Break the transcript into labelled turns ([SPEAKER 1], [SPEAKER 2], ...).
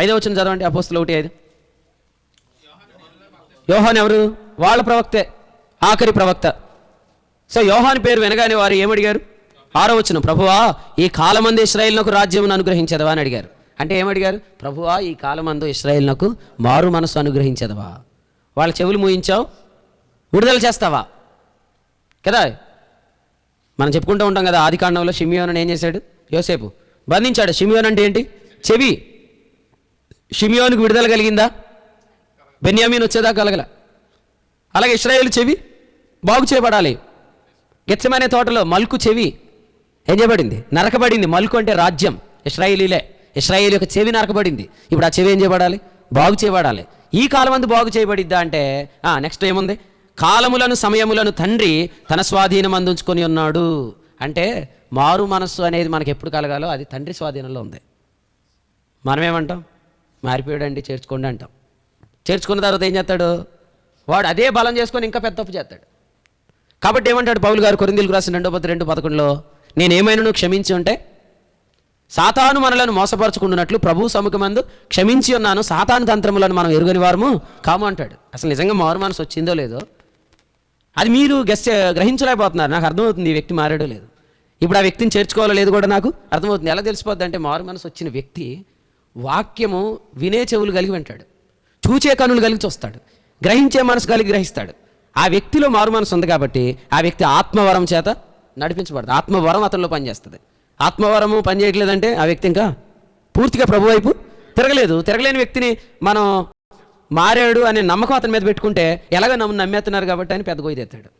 [SPEAKER 1] ఐదో వచ్చిన చదవండి అపోస్తులు ఒకటి ఐదు. యోహాన్ ఎవరు? వాళ్ళ ప్రవక్తే ఆఖరి ప్రవక్త. సో యోహాన్ పేరు వినగానే వారు ఏమడిగారు? ఆరో వచ్చిన ప్రభువా ఈ కాలమందు ఇస్రాయిల్నకు రాజ్యం అనుగ్రహించదవా అని అడిగారు. అంటే ఏమడిగారు? ప్రభువా ఈ కాలమందు ఇస్రాయిల్నకు మారు మనసు అనుగ్రహించదవా? వాళ్ళ చెవులు మూయించావు విడుదల చేస్తావా? కదా? మనం చెప్పుకుంటూ ఉంటాం కదా ఆది కాండంలో షిమియోన్ ఏం చేశాడు? యోసేపు. బంధించాడు. షిమియోన్ అంటే ఏంటి? చెవి. షిమియోనికి విడుదల కలిగిందా? బెన్యామీన్ వచ్చేదా కలగల. అలాగే ఇస్రాయేల్ చెవి బాగు చేయబడాలి. గెచ్చమనే తోటలో మల్కు చెవి ఏం చేయబడింది? నరకబడింది. మల్కు అంటే రాజ్యం. ఇస్రాయేలీలే. ఇస్రాయేల్ యొక్క చెవి నరకబడింది. ఇప్పుడు ఆ చెవి ఏం చేయబడాలి? బాగు చేయబడాలి. ఈ కాలం అందు బాగు చేయబడిద్దా అంటే నెక్స్ట్ ఏముంది? కాలములను సమయములను తండ్రి తన స్వాధీనం అందించుకొని ఉన్నాడు. అంటే మారు మనస్సు అనేది మనకి ఎప్పుడు కలగాలో అది తండ్రి స్వాధీనంలో ఉంది. మనమేమంటాం? మారిపోయాడండి చేర్చుకోండి అంటాం. చేర్చుకున్న తర్వాత ఏం చేస్తాడు? వాడు అదే బలం చేసుకొని ఇంకా పెద్ద తప్పు చేస్తాడు. కాబట్టి ఏమంటాడు పౌలు గారు కొరిందీలకు రాసిన రెండో పది రెండు పదకొండులో? నేను ఏమైనా క్షమించి ఉంటే సాతాను మనలను మోసపరుచుకుంటున్నట్లు ప్రభు సముఖమందు క్షమించి ఉన్నాను సాతాను తంత్రములను మనం ఎరుగని వారము కాము అంటాడు. అసలు నిజంగా మారు మనసు వచ్చిందో లేదో? అది మీరు గెస్ట్ గ్రహించలేకపోతున్నారు. నాకు అర్థమవుతుంది ఈ వ్యక్తి మారాడో లేదు. ఇప్పుడు ఆ వ్యక్తిని చేర్చుకోవాలో లేదు కూడా నాకు అర్థమవుతుంది. ఎలా తెలిసిపోద్ది అంటే మారు మనసు వచ్చిన వ్యక్తి వాక్యము వినే చెవులు కలిగి వింటాడు. చూచే కనులు కలిగి చూస్తాడు. గ్రహించే మనసు కలిగి గ్రహిస్తాడు. ఆ వ్యక్తిలో మారు మనసు ఉంది కాబట్టి ఆ వ్యక్తి ఆత్మవరం చేత నడిపించబడదు. ఆత్మవరం అతనిలో పనిచేస్తుంది. ఆత్మవరము పనిచేయట్లేదంటే ఆ వ్యక్తి ఇంకా పూర్తిగా ప్రభు వైపు తిరగలేదు. తిరగలేని వ్యక్తిని మనం మారాడు అనే నమ్మకం అతని మీద పెట్టుకుంటే ఎలాగో నమ్ము నమ్మేస్తున్నారు కాబట్టి అని పెద్ద గోయి తెస్తాడు